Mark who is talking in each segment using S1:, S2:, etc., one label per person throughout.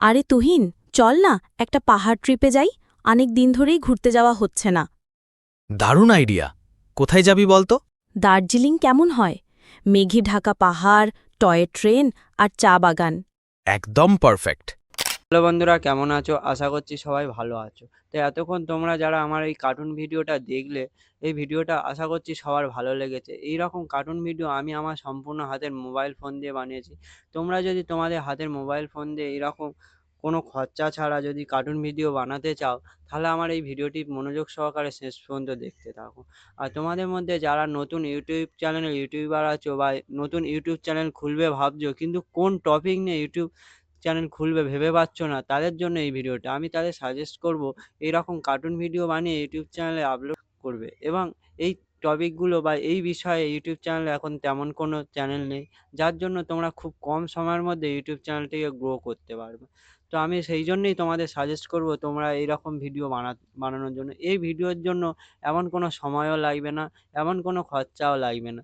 S1: আরে তুহিন চল না একটা পাহাড় ট্রিপে যাই অনেক দিন ধরেই ঘুরতে যাওয়া হচ্ছে না।
S2: দারুণ আইডিয়া। কোথায় যাবি বলতো?
S1: দার্জিলিং কেমন হয়? মেঘি ঢাকা পাহাড় টয় ট্রেন আর চা বাগান।
S2: একদম পারফেক্ট।
S3: হ্যালো বন্ধুরা, কেমন আছো? আশা করছি সবাই ভালো আছো। তো এতক্ষণ তোমরা যারা আমার এই কার্টুন ভিডিওটা দেখলে, এই ভিডিওটা আশা করছি সবার ভালো লেগেছে। এই রকম কার্টুন ভিডিও আমি আমার সম্পূর্ণ হাতের মোবাইল ফোন দিয়ে বানিয়েছি। তোমরা যদি তোমাদের হাতের মোবাইল ফোন দিয়ে এইরকম কোনো খরচা ছাড়া যদি কার্টুন ভিডিও বানাতে চাও, তাহলে আমার এই ভিডিওটি মনোযোগ সহকারে শেষ পর্যন্ত দেখতে থাকো। আর তোমাদের মধ্যে যারা নতুন ইউটিউব চ্যানেল ইউটিউবার আছো বা নতুন ইউটিউব চ্যানেল খুলবে ভাবছ, কিন্তু কোন টপিক নিয়ে ইউটিউব চ্যানেল খুলবে, ভেবে পাচ্ছ না, তাদের জন্য এই ভিডিওটা আমি তাদের সাজেস্ট করব এইরকম কার্টুন ভিডিও বানিয়ে ইউটিউব চ্যানেলে আপলোড করবে। এবং এই টপিকগুলো বা এই বিষয়ে ইউটিউব চ্যানেলে এখন তেমন কোনো চ্যানেল নেই, যার জন্য তোমরা খুব কম সময়ের মধ্যে ইউটিউব চ্যানেলটিকে গ্রো করতে পারবে। তো আমি সেই জন্যই তোমাদের সাজেস্ট করব, তোমরা এইরকম ভিডিও বানা, বানানোর জন্য। এই ভিডিওর জন্য এমন কোনো সময়ও লাগবে না, এমন কোনো খরচাও লাগবে না।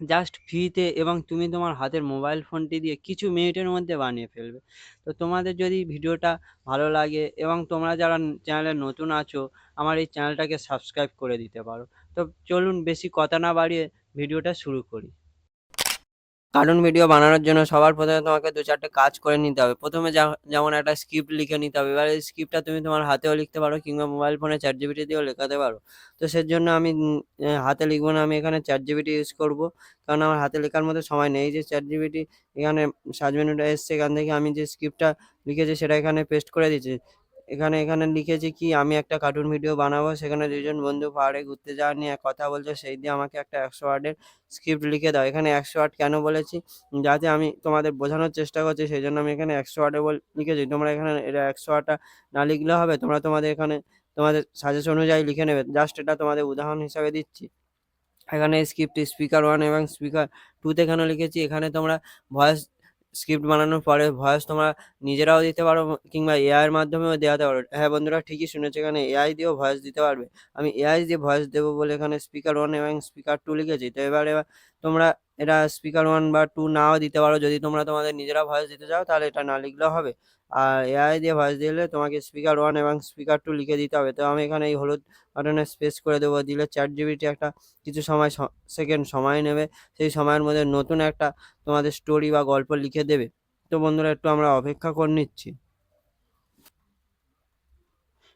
S3: জাস্ট ফ্রিতে এবং তুমি তোমার হাতের মোবাইল ফোনটি দিয়ে কিছু মিনিটের মধ্যে বানিয়ে ফেলবে। তো তোমাদের যদি ভিডিওটা ভালো লাগে এবং তোমরা যারা চ্যানেলে নতুন আছো, আমার এই চ্যানেলটাকে সাবস্ক্রাইব করে দিতে পারো। তো চলুন বেশি কথা না বাড়িয়ে ভিডিওটা শুরু করি। কার্টুন ভিডিও বানানোর জন্য সবার প্রথমে তোমাকে দু চারটে কাজ করে নিতে হবে। প্রথমে যেমন একটা স্ক্রিপ্ট লিখে নিতে হবে। এবার এই স্ক্রিপ্টটা তুমি তোমার হাতেও লিখতে পারো কিংবা মোবাইল ফোনে চ্যাট জিবিটি দিয়েও লেখাতে পারো। তো সের জন্য আমি হাতে লিখব না। আমি এখানে চ্যাট জিবিটি ইউজ করব। কারণ আমার হাতে লেখার মতো সময় নেই। যে চ্যাট জিবিটি এখানে সার্চ এসছে। এখান থেকে আমি যে স্ক্রিপ্টটা লিখেছি সেটা এখানে পেস্ট করে দিচ্ছি এখানে এখানে লিখেছি কি, আমি একটা কার্টুন ভিডিও বানাবো, সেখানে দুজন বন্ধু পাহাড়ে ঘুরতে যাওয়া নিয়ে কথা বলছে, সেই দিয়ে আমাকে একটা একশো ওয়ার্ডের স্ক্রিপ্ট লিখে দাও। এখানে একশো ওয়ার্ড কেন বলেছি? যাতে আমি তোমাদের বোঝানোর চেষ্টা করছি সেই জন্য আমি এখানে একশো ওয়ার্ডে বল, লিখেছি। তোমরা এখানে এটা একশো ওয়ার্ডটা না লিখলে হবে, তোমরা তোমাদের এখানে তোমাদের সাজেশন অনুযায়ী লিখে নেবে। জাস্ট এটা তোমাদের উদাহরণ হিসাবে দিচ্ছি। এখানে স্ক্রিপ্ট স্পিকার ওয়ান এবং স্পিকার টুতে কেন লিখেছি, এখানে তোমরা ভয়েস স্ক্রিপ্ট বানানোর পরে ভয়েস তোমরা নিজেরাও দিতে পারো, কিংবা এআইয়ের মাধ্যমেও দেওয়াতে পারো। হ্যাঁ বন্ধুরা, ঠিকই শুনেছো, এখানে এআই দিয়েও ভয়েস দিতে পারবে। আমি এআই দিয়ে ভয়েস দেবো বলে এখানে স্পিকার ওয়ান এবং স্পিকার টু লিখেছি। তো এবার এবার তোমরা এটা স্পিকার ওয়ান বা টু নাও দিতে পারো। যদি তোমরা তোমাদের নিজেরা ভয়েস দিতে চাও, তাহলে এটা না লিখলেও হবে। আর এআই দিয়ে ভয়েস দিলে তোমাকে স্পিকার ওয়ান এবং স্পিকার টু লিখে দিতে হবে। তো আমি এখানে এই হলুদ বাটনে স্পেস করে দেবো। দিলে চ্যাট জিবিটি একটা কিছু সময় সেকেন্ড সময় নেবে। সেই সময়ের মধ্যে নতুন একটা তোমাদের স্টোরি বা গল্প লিখে দেবে। তো বন্ধুরা, একটু আমরা অপেক্ষা করে নিচ্ছি।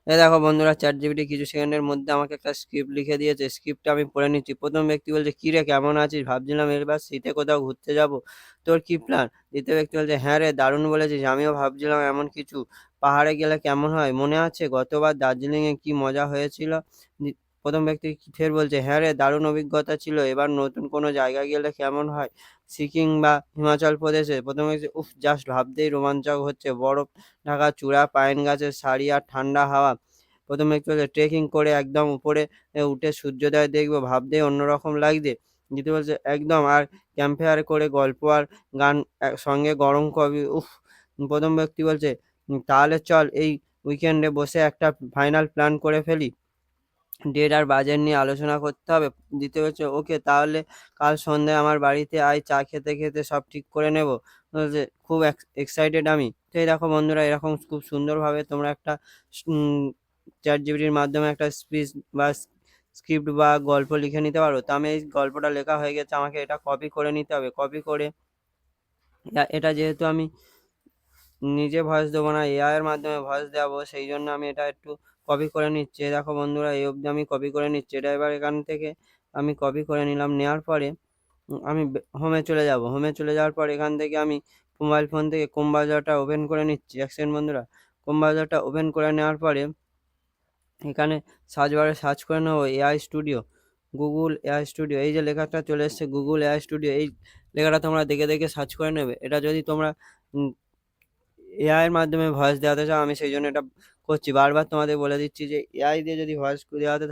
S3: এ দেখো বন্ধুরা চ্যাট জিবিটি কিছু সেকেন্ডের মধ্যে আমাকে একটা স্ক্রিপ্ট লিখে দিয়েছে। স্ক্রিপ্টটা আমি পড়ে নিচ্ছি। প্রথম ব্যক্তি বলছে, কী রে, কেমন আছিস? ভাবছিলাম, এবার শীতে কোথাও ঘুরতে যাব। তোর কি প্ল্যান দ্বিতীয় ব্যক্তি বলছে হ্যাঁ রে, দারুণ বলেছিস। আমিও ভাবছিলাম এমন কিছু। পাহাড়ে গেলে কেমন হয়? মনে আছে? গতবার দার্জিলিংয়ে কি মজা হয়েছিল? প্রথম ব্যক্তি ফের বলছে হ্যাঁ রে, দারুণ অভিজ্ঞতা ছিল, এবার নতুন কোনো জায়গায় গেলে কেমন হয়? সিকিম বা হিমাচল প্রদেশে? প্রথম ব্যক্তি, উফ, জাস্ট ভাবতেই রোমাঞ্চক হচ্ছে, বরফ ঢাকা, চূড়া, পাইন গাছের সারি আর ঠান্ডা হাওয়া। প্রথম ব্যক্তি বলছে, ট্রেকিং করে একদম উপরে উঠে সূর্যোদয় দেখব, ভাবতেই অন্যরকম লাগছে। দ্বিতীয় বলছে, একদম, আর ক্যাম্পফায়ার করে গল্প আর গান সঙ্গে গরম কবি উফ, প্রথম ব্যক্তি বলছে, তাহলে চল, এই উইকেন্ডে বসে একটা ফাইনাল প্ল্যান করে ফেলি। ডেট আর বাজেট নিয়ে আলোচনা করতে হবে। দ্বিতীয় হচ্ছে ওকে তাহলে কাল সন্ধ্যায় আমার বাড়িতে আয়, চা খেতে খেতে সব ঠিক করে নেব। খুব এক্সাইটেড আমি। তো দেখো বন্ধুরা, এরকম খুব সুন্দরভাবে তোমরা একটা চ্যাট জিবিটির মাধ্যমে একটা স্পিচ বা স্ক্রিপ্ট বা গল্প লিখে নিতে পারো। তো আমি এই গল্পটা লেখা হয়ে গেছে, আমাকে এটা কপি করে নিতে হবে। কপি করে এটা যেহেতু আমি নিজে ভয়েস দেবো না এআইয়ের মাধ্যমে ভয়েস দেওয়াবো, সেই জন্য আমি এটা একটু কপি করে নিচ্ছে। দেখো বন্ধুরা, এই অবধি আমি কপি করে নিচ্ছি। এটা এবার এখান থেকে আমি কপি করে নিলাম। নেওয়ার পরে আমি হোমে চলে যাব। হোমে চলে যাওয়ার পর এখান থেকে আমি মোবাইল ফোন থেকে কোম্বাজারটা ওপেন করে নিচ্ছি। এক সেকেন্ড বন্ধুরা কোম্বাজারটা ওপেন করে নেওয়ার পরে এখানে সার্চ বারে সার্চ করে নেব AI studio Google AI studio এই যে লেখাটা চলে এসছে গুগল এআই স্টুডিও এই লেখাটা তোমরা দেখে দেখে সার্চ করে নেবে। এটা যদি তোমরা এআইয়ের মাধ্যমে ভয়েস দেওয়াতে চাও, আমি সেই জন্য এটা করছি। বারবার তোমাদের বলে দিচ্ছি যে এআই দিয়ে যদি ভয়েস দেওয়াতে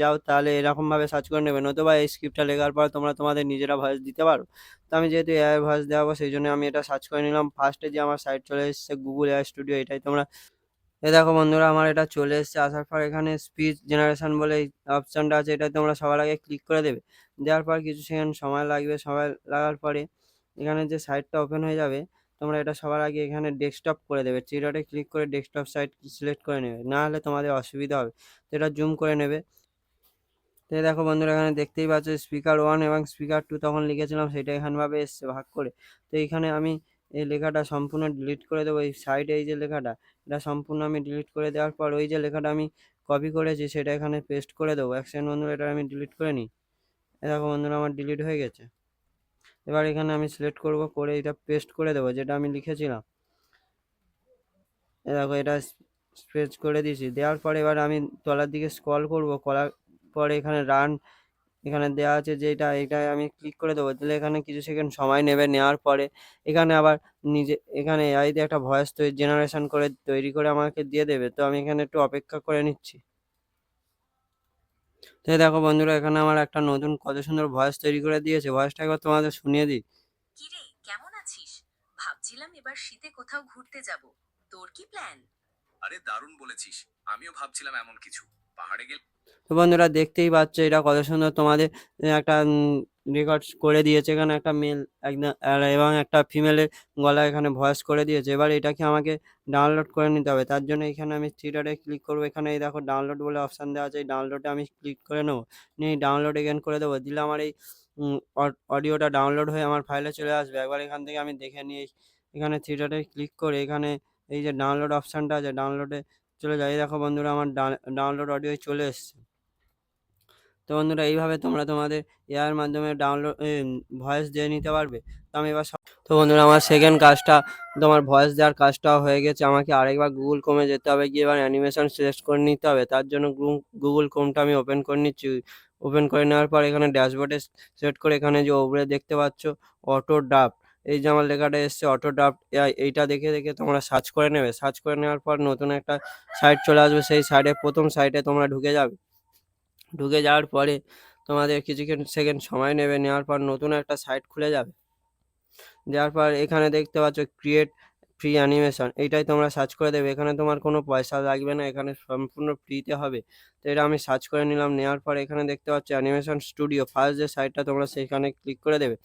S3: যাও তাহলে এরকমভাবে সার্চ করে নেবে। নতুবা এই স্ক্রিপ্টটা লেখার পর তোমরা তোমাদের নিজেরা ভয়েস দিতে পারো। তো আমি যেহেতু এআই ভয়েস দেওয়াবো, সেই জন্য আমি এটা সার্চ করে নিলাম। ফার্স্টে যে আমার সাইট চলে এসেছে গুগল এআই স্টুডিও এটাই তোমরা এ দেখো বন্ধুরা, আমার এটা চলে এসেছে। আসার পর এখানে স্পিচ জেনারেশন বলে অপশানটা আছে এটা তোমরা সবার আগে ক্লিক করে দেবে। দেওয়ার পর কিছু সেকেন্ড সময় লাগবে। সময় লাগার পরে এখানে যে সাইটটা ওপেন হয়ে যাবে তোমরা এটা সবার আগে এখানে ডেস্কটপ করে দেবে। থ্রি ডটে ক্লিক করে ডেস্কটপ সাইট সিলেক্ট করে নেবে। না হলে তোমাদের অসুবিধা হবে। তো এটা জুম করে নেবে। তো দেখো বন্ধুরা, এখানে দেখতেই পাচ্ছ স্পিকার ওয়ান এবং স্পিকার টু তখন লিখেছিলাম, সেটা এখানভাবে এসছে ভাগ করে। তো এইখানে আমি এই লেখাটা সম্পূর্ণ ডিলিট করে দেবো। এই সাইডে এই যে লেখাটা, এটা সম্পূর্ণ আমি ডিলিট করে দেওয়ার পর ওই যে লেখাটা আমি কপি করেছি, সেটা এখানে পেস্ট করে দেবো। এক সেকেন্ড বন্ধুরা, এটা আমি ডিলিট করে নিই। দেখো বন্ধুরা, আমার ডিলিট হয়ে গেছে। এবার এখানে আমি সিলেক্ট করব, করে এটা পেস্ট করে দেবো, যেটা আমি লিখেছিলাম। দেখো, এটা পেস্ট করে দিয়েছি। দেওয়ার পরে এবার আমি তলার দিকে স্ক্রল করব, করার পরে এখানে রান এখানে দেওয়া আছে যেটা এটা আমি ক্লিক করে দেবো। তাহলে এখানে কিছু সেকেন্ড সময় নেবে, নেওয়ার পরে এখানে আবার নিজে, এখানে এআই দিয়ে একটা ভয়েস তৈরি জেনারেশন করে তৈরি করে আমাকে দিয়ে দেবে। তো আমি এখানে একটু অপেক্ষা করে নিচ্ছি। তো দেখো বন্ধুরা এখানে আমার একটা নতুন কত সুন্দর ভয়েস তৈরি করে দিয়েছে। ভয়েসটা একবার তোমাদের শুনিয়ে দিই।
S4: কিরে কেমন আছিস? ভাবছিলাম এবার শীতে কোথাও ঘুরতে যাব। তোর কি প্ল্যান
S5: আরে দারুণ বলেছিস আমিও ভাবছিলাম এমন কিছু। পাহাড়ে গেলে
S3: তো বন্ধুরা দেখতেই পাচ্ছ এটা কত সুন্দর তোমাদের একটা রেকর্ড করে দিয়েছে এখানে একটা মেল একদম এবং একটা ফিমেলের গলা এখানে ভয়েস করে দিয়েছে। এবার এটাকে আমাকে ডাউনলোড করে নিতে হবে? তার জন্য এখানে আমি থ্রিডারে ক্লিক করব। এখানে এই দেখো ডাউনলোড বলে অপশান দেওয়া আছে। এই ডাউনলোডে আমি ক্লিক করে নেব। নিয়ে ডাউনলোড এগেন করে দেবো। দিলে আমার এই অডিওটা ডাউনলোড হয়ে আমার ফাইলে চলে আসবে। একবার এখান থেকে আমি দেখে নিয়ে এখানে থ্রিডারে ক্লিক করে এখানে এই যে ডাউনলোড অপশানটা আছে ডাউনলোডে চলে যায় এই দেখো বন্ধুরা, আমার ডাউনলোড অডিও চলে এসছে। তো বন্ধুরা, এইভাবে তোমরা তোমাদের এআর মাধ্যমে ডাউনলোড ভয়েস দিয়ে নিতে পারবে। তো আমি এবার তো বন্ধুরা, আমার সেকেন্ড কাজটা, তোমার ভয়েস দেওয়ার কাজটাও হয়ে গেছে। আমাকে আরেকবার গুগল ক্রোমে যেতে হবে, গিয়ে এবার অ্যানিমেশন সিলেক্ট করে নিতে হবে। তার জন্য গুগল ক্রোমটা আমি ওপেন করে নিচ্ছি। ওপেন করে নেওয়ার পর এখানে ড্যাশবোর্ডে সেট করে এখানে যে ওপরে দেখতে পাচ্ছ অটো ড্রাফট এই যে আমার লেখাটা এসছে অটো ড্রাফট এইটা দেখে দেখে তোমরা সার্চ করে নেবে। সার্চ করে নেওয়ার পর নতুন একটা সাইট চলে আসবে। সেই সাইটে প্রথম সাইটে তোমরা ঢুকে যাবে। ঢুকে যাওয়ার পরে তোমাদের কিছুক্ষণ সেকেন্ড সময় নেবে, নেওয়ার পর নতুন একটা সাইট খুলে যাবে। দেওয়ার পর এখানে দেখতে পাচ্ছ ক্রিয়েট ফ্রি অ্যানিমেশন এইটাই তোমরা সার্চ করে দেবে। এখানে তোমার কোনো পয়সা লাগবে না, এখানে সম্পূর্ণ ফ্রিতে হবে। তো এটা আমি সার্চ করে নিলাম, নেওয়ার পর এখানে দেখতে পাচ্ছ অ্যানিমেশন স্টুডিও ফার্স্ট যে সাইটটা তোমরা সেখানে ক্লিক করে দেবে।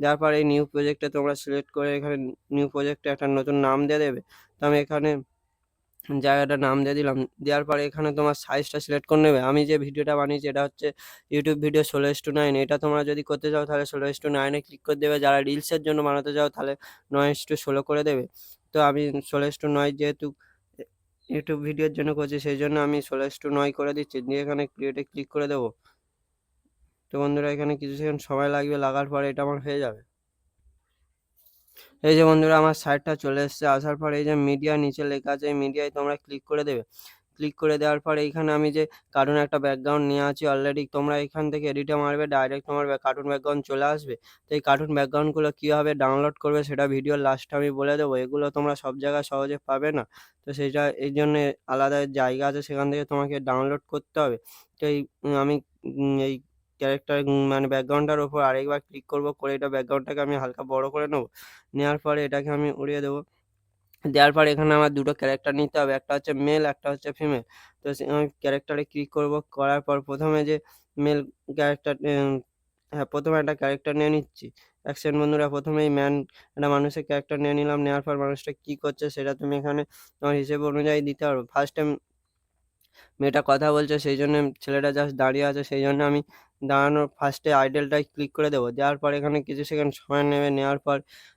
S3: দেওয়ার পর এই নিউ প্রজেক্টে তোমরা সিলেক্ট করে এখানে নিউ প্রজেক্টে একটা নতুন নাম দিয়ে দেবে। তো আমি এখানে জায়গাটার নাম দিয়ে দিলাম। দেওয়ার পরে এখানে তোমার সাইজটা সিলেক্ট করে নেবে। আমি যে ভিডিওটা বানিয়েছি এটা হচ্ছে ইউটিউব ভিডিও ষোলো এস টু নাইন। এটা তোমরা যদি করতে চাও তাহলে ষোলো এস টু নাইনে ক্লিক করে দেবে। যারা রিলসের জন্য বানাতে চাও তাহলে নয় এস টু ষোলো করে দেবে। তো আমি ষোলো এস টু নয় যেহেতু ইউটিউব ভিডিওর জন্য করছি সেই জন্য আমি ষোলো এস টু নয় করে দিচ্ছি। দিয়ে এখানে ক্রিয়েটে ক্লিক করে দেবো। তো বন্ধুরা এখানে কিছু সেকেন্ড সময় লাগবে, লাগার পরে এটা আমার হয়ে যাবে। এই যে বন্ধুরা, আমার সাইটটা চলে এসেছে। আসার পর এই যে মিডিয়া নিচে লেখা আছে, এই মিডিয়ায় তোমরা ক্লিক করে দেবে। ক্লিক করে দেওয়ার পর এইখানে আমি যে কার্টুন একটা ব্যাকগ্রাউন্ড নিয়ে আছি অলরেডি তোমরা এখান থেকে এডিটে মারবে ডাইরেক্ট তোমার কার্টুন ব্যাকগ্রাউন্ড চলে আসবে। তো এই কার্টুন ব্যাকগ্রাউন্ডগুলো কীভাবে ডাউনলোড করবে সেটা ভিডিওর লাস্টে আমি বলে দেবো। এগুলো তোমরা সব জায়গায় সহজে পাবে না। তো সেইটা এই জন্যে আলাদা জায়গা আছে, সেখান থেকে তোমাকে ডাউনলোড করতে হবে। তো এই আমি এই ক্যারেক্টার মানে ব্যাকগ্রাউন্ডটার ওপর আরেকবার ক্লিক করব, করে এটা ব্যাকগ্রাউন্ডটাকে আমি হালকা বড় করে নেব। নেওয়ার পরে এটাকে আমি উড়িয়ে দেবো। দেওয়ার পরে এখানে আমার দুটো ক্যারেক্টার নিতে হবে, একটা হচ্ছে মেল একটা হচ্ছে ফিমেল তো আমি ক্যারেক্টারে ক্লিক করব, করার পর প্রথমে যে মেল ক্যারেক্টার হ্যাঁ প্রথমে একটা ক্যারেক্টার নিয়ে নিচ্ছি। অ্যাকশন বন্ধুরা, প্রথমেই ম্যান একটা মানুষের ক্যারেক্টার নিয়ে নিলাম। নেওয়ার পর মানুষটা কী করছে, সেটা তুমি এখানে তোমার হিসেব অনুযায়ী দিতে পারো। ফার্স্ট টাইম মেয়েটা কথা বলছে, সেই জন্য ছেলেটা জাস্ট দাঁড়িয়ে আছে, সেই জন্য আমি দাঁড়ানোর ফার্স্টে আইডেলটাই ক্লিক করে দেবো। দেওয়ার পর এখানে কিছু সেকেন্ড সময় নেবে, নেওয়ার পর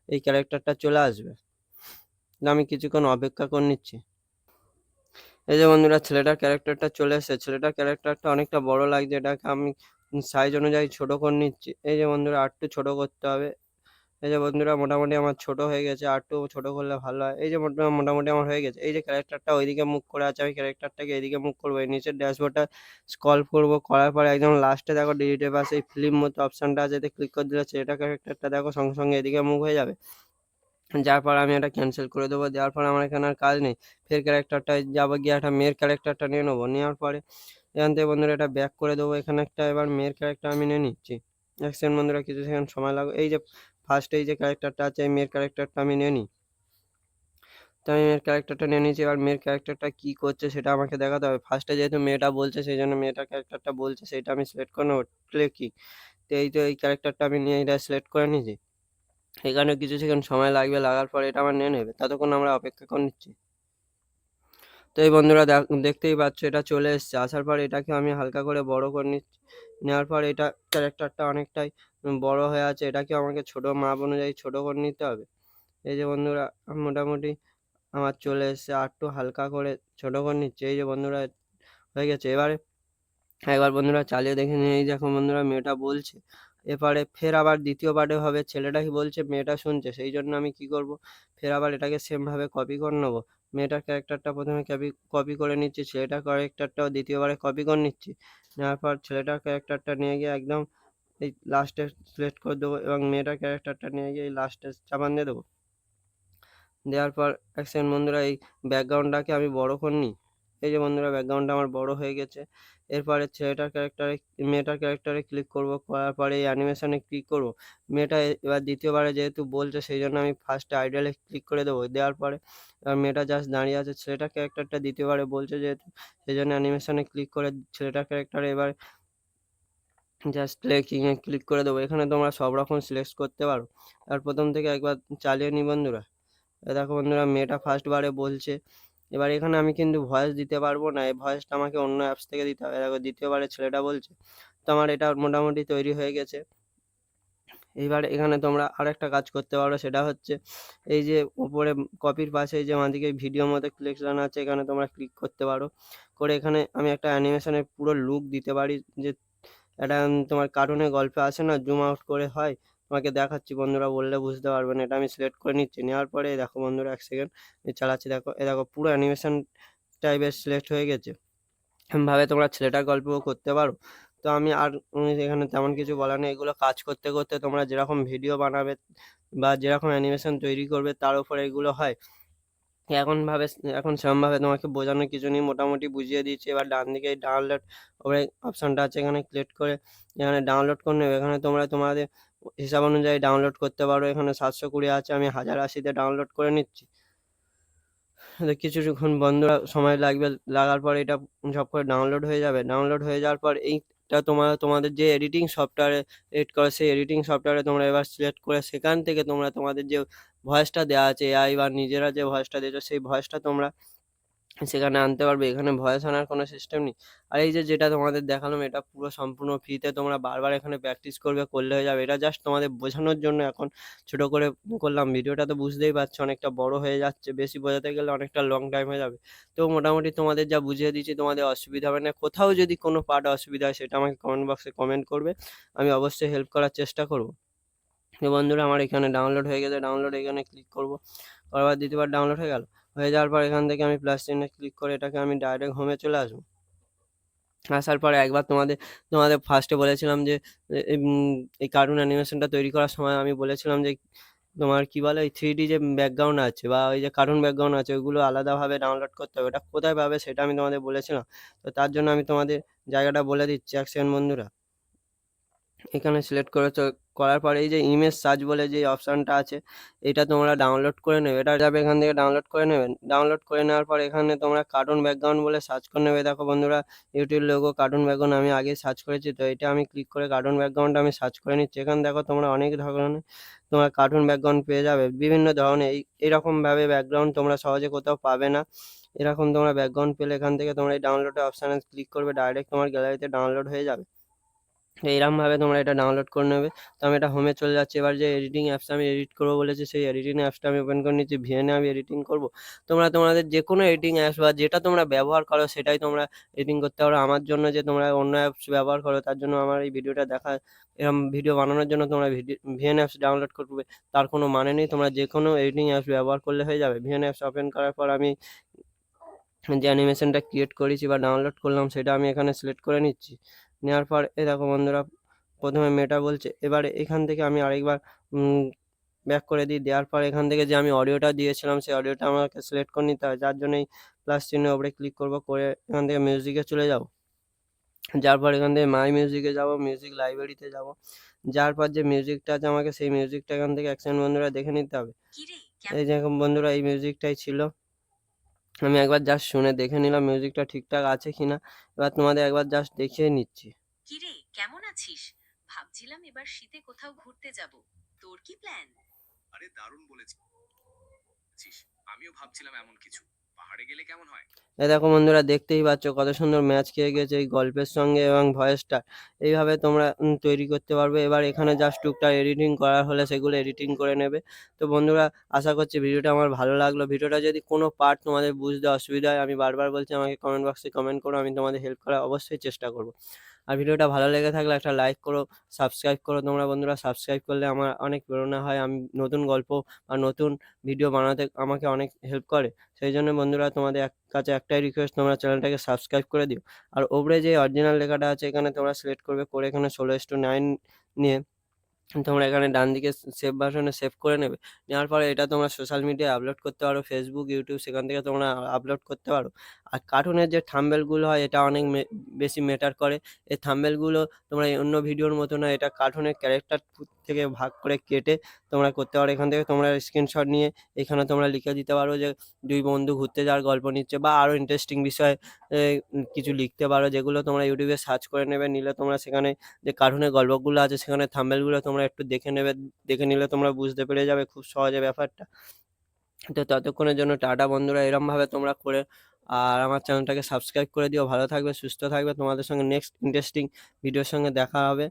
S3: এই ক্যারেক্টারটা চলে আসবে। আমি কিছুক্ষণ অপেক্ষা করে নিচ্ছি। এই যে বন্ধুরা, ছেলেটার ক্যারেক্টারটা চলে এসেছে। ছেলেটার ক্যারেক্টারটা অনেকটা বড় লাগছে। এটাকে আমি সাইজ অনুযায়ী ছোট করে নিচ্ছি। এই যে বন্ধুরা আরটু ছোট করতে হবে। এই যে বন্ধুরা মোটামুটি আমার ছোট হয়ে গেছে আরটু ছোট করলে ভালো হয়। এই যে মোটামুটি আমার হয়ে গেছে। এই যে ক্যারেক্টারটা ওইদিকে মুখ করে আছে, আমি ক্যারেক্টারটাকে এদিকে মুখ করব। এই নিচের ড্যাশবোর্ডটা স্কল করব। করার পরে একদম লাস্টে দেখো ডিলিটের পাশে এই ফিল্ম মতো অপশানটা আছে, এতে ক্লিক করে দিলে ছেলেটা ক্যারেক্টারটা দেখো সঙ্গে সঙ্গে এদিকে মুখ হয়ে যাবে। যার পর আমি এটা ক্যান্সেল করে দেবো। দেওয়ার পর আমার এখানে আর কাজ নেই। ফের ক্যারেক্টারটায় যাব গিয়ে একটা মেয়ের ক্যারেক্টারটা নিয়ে নেব। নেওয়ার পরে এখান থেকে বন্ধুরা এটা ব্যাক করে দেবো। এখানে একটা এবার মেয়ের ক্যারেক্টার আমি নিয়ে নিচ্ছি। এক সেকেন্ড বন্ধুরা, কিছু সেকেন্ড সময় লাগবে। এই যে ফার্স্টে এই যে ক্যারেক্টারটা আছে, এই মেয়ের ক্যারেক্টারটা আমি নিয়ে নিই তো আমি মেয়ের ক্যারেক্টারটা নিয়ে নিয়েছি, এবার মেয়ের ক্যারেক্টারটা কী করছে সেটা আমাকে দেখাতে হবে। ফার্স্টে যেহেতু মেয়েটা বলছে, সেই জন্য মেয়েটার ক্যারেক্টারটা বলছে, সেটা আমি সিলেক্ট করে নেব ক্লিক কি? তো এই তো এই ক্যারেক্টারটা আমি নিয়ে এটা সিলেক্ট করে নিয়েছি। এখানে কিছু সেখানে সময় লাগবে, লাগার পর এটা আমার নিয়ে নেবে। ততক্ষণ আমরা অপেক্ষা করে নিচ্ছি। তো এই বন্ধুরা দেখ- দেখতেই পাচ্ছ এটা চলে এসছে। আসার পর এটাকে আমি হালকা করে বড় করে নিচ্ছি নেওয়ার পর এটা ক্যারেক্টারটা অনেকটাই বড় হয়ে আছে। এটাকে আমাকে ছোট মাপ অনুযায়ী ছোট করে নিতে হবে। এই যে বন্ধুরা, মোটামুটি আমার চলে এসছে। আর একটু হালকা করে ছোট করে নিচ্ছে। এই যে বন্ধুরা, হয়ে গেছে। এবারে একবার বন্ধুরা চালিয়ে দেখে নিয়ে এই দেখো বন্ধুরা, মেয়েটা বলছে। এবারে ফের আবার দ্বিতীয় পার্টে হবে। ছেলেটা কি বলছে, মেয়েটা শুনছে। সেই জন্য আমি কি করব? ফের আবার এটাকে সেমভাবে কপি করে নেব। মেয়েটার ক্যারেক্টারটা প্রথমে কপি কপি করে নিচ্ছি, ছেলেটার ক্যারেক্টারটাও দ্বিতীয়বারে কপি করে নিচ্ছি। নেওয়ার পর ছেলেটার ক্যারেক্টারটা নিয়ে গিয়ে একদম এই লাস্টে সিলেক্ট করে দেবো এবং মেয়েটার ক্যারেক্টারটা নিয়ে গিয়ে এই লাস্টে চাপান দিয়ে দেবো। দেওয়ার পর, এক সেকেন্ড বন্ধুরা, এই ব্যাকগ্রাউন্ডটাকে আমি বড় করে নিই। এই যে বন্ধুরা ব্যাকগ্রাউন্ডটা আমার বড় হয়ে গেছে। এরপরে ছেলেটার ক্যারেক্টারে মেয়েটার ক্যারেক্টারে ক্লিক করব, করার পরে এই অ্যানিমেশনে ক্লিক করব। মেয়েটা এবার দ্বিতীয়বারে যেহেতু বলছে, সেই জন্য আমি ফার্স্টে আইডিয়ালে ক্লিক করে দেবো। দেওয়ার পরে এবার মেয়েটা জাস্ট দাঁড়িয়ে আছে। ছেলেটার ক্যারেক্টারটা দ্বিতীয়বারে বলছে যেহেতু, সেই জন্য অ্যানিমেশনে ক্লিক করে ছেলেটার ক্যারেক্টারে এবার জাস্ট প্লেকিংয়ে ক্লিক করে দেবো। এখানে তোমরা সব রকম সিলেক্ট করতে পারো। আর প্রথম থেকে একবার চালিয়ে নি বন্ধুরা। দেখো বন্ধুরা, মেয়েটা ফার্স্ট বারে বলছে এবার এখানে আমি কিন্তু ভয়েস দিতে পারব না। এই ভয়েসটা আমাকে অন্য অ্যাপস থেকে দিতে হবে। দেখো দ্বিতীয়বারে ছেলেটা বলছে, তো আমার এটা মোটামুটি তৈরি হয়ে গেছে। এইবার এখানে তোমরা আরেকটা কাজ করতে পারো, সেটা হচ্ছে, এই যে উপরে কপির পাশে যে আমাদেরকে ভিডিও মতো সিলেকশন আছে, এখানে তোমরা ক্লিক করতে পারো। করে এখানে আমি একটা অ্যানিমেশনের পুরো লুক দিতে পারি, যে একটা তোমার কার্টুনের গল্পে আসে না জুম আউট করে হয় তোমাকে দেখাচ্ছি, বন্ধুরা বললে বুঝতে পারবে না, এটা আমি সিলেক্ট করে নিচ্ছি। নেওয়ার পরে দেখো বন্ধুরা এক সেকেন্ড চালাচ্ছি, দেখো, এ দেখো পুরো অ্যানিমেশন টাইপের সিলেক্ট হয়ে গেছে। ভাবে তোমরা ছেলেটার গল্পও করতে পারো। তো আমি আর এখানে তেমন কিছু বলার নেই, এগুলো কাজ করতে করতে তোমরা যেরকম ভিডিও বানাবে বা যেরকম অ্যানিমেশন তৈরি করবে তার উপর এগুলো হয়। এখন ভাবে এখন সেরকমভাবে তোমাকে বোঝানোর কিছু নেই, মোটামুটি বুঝিয়ে দিচ্ছি। এবার ডান দিকে ডাউনলোড ওপরে অপশানটা আছে এখানে ক্লিক করে, এখানে ডাউনলোড করে নেবে। এখানে তোমরা তোমাদের হিসাব অনুযায়ী ডাউনলোড করতে পারো। এখানে সাতশো কুড়ি আছে, আমি হাজার আশিতে ডাউনলোড করে নিচ্ছি। কিছুক্ষণ বন্ধুরা সময় লাগবে, লাগার পর এটা সব করে ডাউনলোড হয়ে যাবে। ডাউনলোড হয়ে যাওয়ার পর এইটা তোমার, তোমাদের যে এডিটিং সফটওয়্যারে এডিট করে, সেই এডিটিং সফটওয়্যারে তোমরা এবার সিলেক্ট করে সেখান থেকে তোমরা তোমাদের যে ভয়েসটা দেওয়া আছে এআই বা নিজেরা যে ভয়েসটা দিয়েছ, সেই ভয়েসটা তোমরা সেখানে আনতে পারবে, এখানে ভয়েস আনার কোনো সিস্টেম নেই। আর এই যে যেটা তোমাদের দেখালাম, এটা পুরো সম্পূর্ণ ফ্রিতে তোমরা বারবার এখানে প্র্যাকটিস করবে, করলে হয়ে যাবে। এটা জাস্ট তোমাদের বোঝানোর জন্য এখন ছোট করে করলাম। ভিডিওটা তো বুঝতেই পারছ, অনেকটা বড় হয়ে যাচ্ছে। বেশি বোঝাতে গেলে অনেকটা লং টাইম হয়ে যাবে। তো মোটামুটি তোমাদের যা বুঝিয়ে দিচ্ছি তোমাদের অসুবিধা হবে না। কোথাও যদি কোনো পার্ট অসুবিধা হয়, সেটা আমাকে কমেন্ট বক্সে কমেন্ট করবে। আমি অবশ্যই হেল্প করার চেষ্টা করব। তো বন্ধুরা, আমার এখানে ডাউনলোড হয়ে গেছে। ডাউনলোড এখানে ক্লিক করব। করার পর দ্বিতীয়বার ডাউনলোড হয়ে গেল? হয়ে যাওয়ার পর এখান থেকে আমি প্লাস চিহ্নে ক্লিক করে এটাকে আমি ডাইরেক্ট হোমে চলে আসব। আসার পরে একবার তোমাদের তোমাদের ফার্স্টে বলেছিলাম যে এই কার্টুন অ্যানিমেশনটা তৈরি করার সময় আমি বলেছিলাম যে, তোমার কি বলে ওই থ্রি ডি যে ব্যাকগ্রাউন্ড আছে বা ওই যে কার্টুন ব্যাকগ্রাউন্ড আছে, ওইগুলো আলাদাভাবে ডাউনলোড করতে হবে। ওটা কোথায় পাবে সেটা আমি তোমাদের বলেছিলাম। তো তার জন্য আমি তোমাদের জায়গাটা বলে দিচ্ছি, এক সেকেন্ড বন্ধুরা। এখানে সিলেক্ট করেছ, করার পরে এই যে ইমেজ সার্চ বলে যে অপশানটা আছে, এটা তোমরা ডাউনলোড করে নেবে। এটা যাবে এখান থেকে ডাউনলোড করে নেবেন ডাউনলোড করে নেওয়ার পর এখানে তোমরা কার্টুন ব্যাকগ্রাউন্ড বলে সার্চ করে নেবে। দেখো বন্ধুরা ইউটিউব লোগো কার্টুন ব্যাকগ্রাউন্ড আমি আগে সার্চ করেছি, তো এটা আমি ক্লিক করে কার্টুন ব্যাকগ্রাউন্ড আমি সার্চ করে নিচ্ছি। এখানে দেখো তোমরা অনেক ধরনের তোমার কার্টুন ব্যাকগ্রাউন্ড পেয়ে যাবে। বিভিন্ন ধরনের এই এরকমভাবে ব্যাকগ্রাউন্ড তোমরা সহজে কোথাও পাবে না। এরকম তোমরা ব্যাকগ্রাউন্ড পেলে এখান থেকে তোমরা এই ডাউনলোডের অপশানে ক্লিক করবে। ডাইরেক্ট তোমার গ্যালারিতে ডাউনলোড হয়ে যাবে। তো এরকমভাবে তোমরা এটা ডাউনলোড করে নেবে। তো আমি এটা হোমে চলে যাচ্ছি। এবার যে এডিটিং অ্যাপসটা আমি এডিট করব বলেছি সেই এডিটিং অ্যাপসটা আমি ওপেন করে নিচ্ছি। ভিএনে আমি এডিটিং করব। তোমরা তোমাদের যে কোনো এডিটিং অ্যাপস বা যেটা তোমরা ব্যবহার করো সেটাই তোমরা এডিটিং করতে পারো। আমার জন্য যে তোমরা অন্য অ্যাপস ব্যবহার করো, তার জন্য আমার এই ভিডিওটা দেখা এরকম ভিডিও বানানোর জন্য তোমরা ভিডিও ভিএন অ্যাপস ডাউনলোড করবে। তার কোনো মানে নেই। তোমরা যে কোনো এডিটিং অ্যাপস ব্যবহার করলে হয়ে যাবে। ভিএন অ্যাপস ওপেন করার পর আমি যে অ্যানিমেশনটা ক্রিয়েট করেছি বা ডাউনলোড করলাম, সেটা আমি এখানে সিলেক্ট করে নিচ্ছি। নেওয়ার পর এ দেখো বন্ধুরা প্রথমে মেটা বলছে এবারে এখান থেকে আমি আরেকবার ব্যাক করে দিই। দেওয়ার পর এখান থেকে যে আমি অডিওটা দিয়েছিলাম সেই অডিওটা আমাকে সিলেক্ট করে নিতে হয় যার জন্যই প্লাস চিহ্নের ওপরে ক্লিক করব করে এখান থেকে মিউজিকে চলে যাব। যার পর এখান থেকে মাই মিউজিকে যাব মিউজিক লাইব্রেরিতে যাব। যার পর যে মিউজিকটা আছে আমাকে সেই মিউজিকটা এখান থেকে অ্যাকশন বন্ধুরা দেখে নিতে হবে। এই যেরকম বন্ধুরা এই মিউজিকটাই ছিল। আমি একবার জাস্ট শুনে দেখে নিলাম মিউজিকটা ঠিকঠাক আছে কিনা। এবার তোমাদের একবার জাস্ট দেখিয়ে নিচ্ছি।
S4: কিরে কেমন আছিস? ভাবছিলাম এবার শীতে কোথাও ঘুরতে যাব। তোর কি প্ল্যান
S5: আরে দারুণ বলেছিস আমিও ভাবছিলাম এমন কিছু। পাহাড়ে গেলে কেমন হয়?
S3: দেখো বন্ধুরা, দেখতেই পাচ্ছ কত সুন্দর ম্যাচ খেয়ে গেছে এই গল্পের সঙ্গে এবং ভয়েসটা। এইভাবে তোমরা তৈরি করতে পারবে। এবার এখানে জাস্ট টুকটাক এডিটিং করার হলে সেগুলো এডিটিং করে নেবে। তো বন্ধুরা, আশা করছি ভিডিওটা আমার ভালো লাগল। ভিডিওটা যদি কোনো পার্ট তোমাদের বুঝতে অসুবিধা হয়, আমি বারবার বলছি আমাকে কমেন্ট বক্সে কমেন্ট করো, আমি তোমাদের হেল্প করার অবশ্যই চেষ্টা করব। আর ভিডিওটা ভালো লেগে থাকলে একটা লাইক করো সাবস্ক্রাইব করো। তোমরা বন্ধুরা সাবস্ক্রাইব করলে আমার অনেক প্রেরণা হয়। আমি নতুন গল্প বা নতুন ভিডিও বানাতে আমাকে অনেক হেল্প করে। সেই জন্য বন্ধুরা তোমাদের এক কাছে একটাই রিকোয়েস্ট তোমরা চ্যানেলটাকে সাবস্ক্রাইব করে দিও। আর ওপরে যে অরিজিনাল লেখাটা আছে এখানে তোমরা সিলেক্ট করবে। করে এখানে ষোলো টু নাইন নিয়ে তোমরা এখানে ডান দিকে সেভ ভার্সনে সেভ করে নেবে। নেওয়ার পরে এটা তোমরা সোশ্যাল মিডিয়ায় আপলোড করতে পারো। ফেসবুক ইউটিউব সেখান থেকে তোমরা আপলোড করতে পারো। আর কার্টুনের যে থাম্বেলগুলো হয়, এটা অনেক বেশি ম্যাটার করে। এই থাম্বেলগুলো তোমরা অন্য ভিডিওর মতো না, এটা কার্টুনের ক্যারেক্টার থেকে ভাগ করে কেটে তোমরা করতে পারো। এখান থেকে তোমরা স্ক্রিনশট নিয়ে এখানে তোমরা লিখে দিতে পারো যে, দুই বন্ধু ঘুরতে যাওয়ার গল্প নিচ্ছে বা আরও ইন্টারেস্টিং বিষয়ে কিছু লিখতে পারো যেগুলো তোমরা ইউটিউবে সার্চ করে নেবে। নিলে তোমরা সেখানে যে কার্টুনের গল্পগুলো আছে সেখানে থাম্বেলগুলো তোমরা একটু দেখে নেবে। দেখে নিলে তোমরা বুঝতে পেরে যাবে খুব সহজে ব্যাপারটা। তো ততক্ষণের জন্য টাটা বন্ধুরা, এরমভাবে তোমরা করে আর আমার চ্যানেলটাকে সাবস্ক্রাইব করে দিও। ভালো থাকবে, সুস্থ থাকবে। তোমাদের সঙ্গে নেক্সট ইন্টারেস্টিং ভিডিওর সঙ্গে দেখা হবে।